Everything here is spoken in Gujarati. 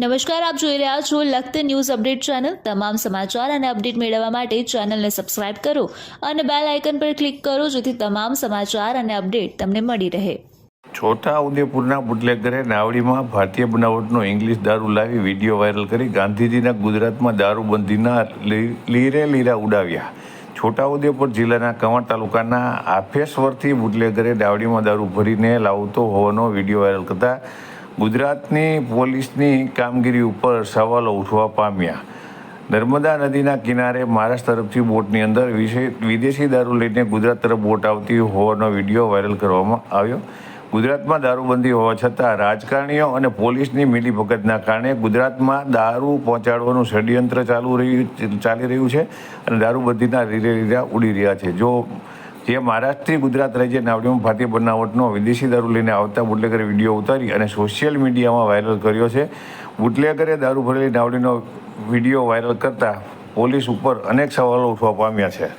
નમસ્કાર, આપ જોઈ રહ્યા છો લખત ન્યૂઝ અપડેટ ચેનલ. તમામ સમાચાર અને અપડેટ મેળવવા માટે ચેનલને સબસ્ક્રાઇબ કરો અને બેલ આઇકન પર ક્લિક કરો જેથી તમામ સમાચાર અને અપડેટ તમને મળી રહે. છોટા ઉદેપુરના બુટલેગરે નાવડીમાં ભારતીય બનાવટનો ઇંગ્લિશ દારૂ લાવી વીડિયો વાયરલ કરી ગાંધીજીના ગુજરાતમાં દારૂબંધીના લીરે લીરા ઉડાવ્યા. છોટાઉદેપુર જિલ્લાના કંવર તાલુકાના આફેશ્વરથી બુટલેગરે દાવડીમાં દારૂ ભરીને લાવતો હોવાનો વીડિયો વાયરલ કરતા ગુજરાતની પોલીસની કામગીરી ઉપર સવાલો ઉઠવા પામ્યા. નર્મદા નદીના કિનારે મહારાષ્ટ્ર તરફથી બોટની અંદર વિદેશી દારૂ લઈને ગુજરાત તરફ બોટ આવતી હોવાનો વીડિયો વાયરલ કરવામાં આવ્યો. ગુજરાતમાં દારૂબંધી હોવા છતાં રાજકારણીઓ અને પોલીસની મિલીભગતના કારણે ગુજરાતમાં દારૂ પહોંચાડવાનું ષડયંત્ર ચાલુ રહ્યું ચાલી રહ્યું છે અને દારૂબંધીના રીરે રીરા ઉડી રહ્યા છે. જો જે મહારાષ્ટ્રથી ગુજરાત રાજ્ય નાવડીમાં ભારતીય બનાવટનો વિદેશી દારૂ લઈને આવતા બુટલેગરે વીડિયો ઉતારી અને સોશિયલ મીડિયામાં વાયરલ કર્યો છે. બુટલેગરે દારૂ ભરેલી નાવડીનો વીડિયો વાયરલ કરતા પોલીસ ઉપર અનેક સવાલો ઉઠવા પામ્યા છે.